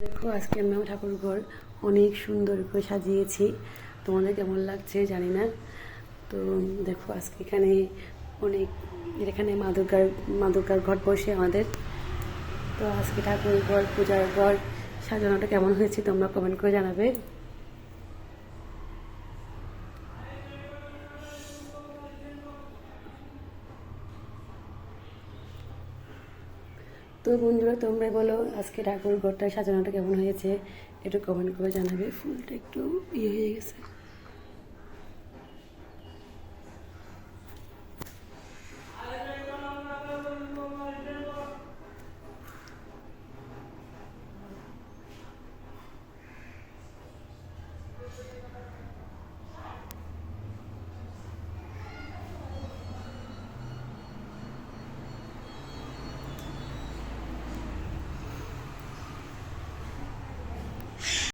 দেখো, আজকে আমি আমার ঠাকুর ঘর অনেক সুন্দর করে সাজিয়েছি। তোমাদের কেমন লাগছে জানি না। তো দেখো, আজকে এখানে অনেক, এখানে মা দুর্গার, মা ঘর বসে আমাদের। তো আজকে ঠাকুর ঘর, পূজার ঘর সাজানোটা কেমন হয়েছে তোমরা কমেন্ট করে জানাবে। তো বন্ধুরা, তোমরা বলো আজকে ঠাকুর ঘরটা সাজানোটা কেমন হয়েছে? একটু কমেন্ট করে জানাবে। ফুলটা একটু ইয়ে হয়ে গেছে।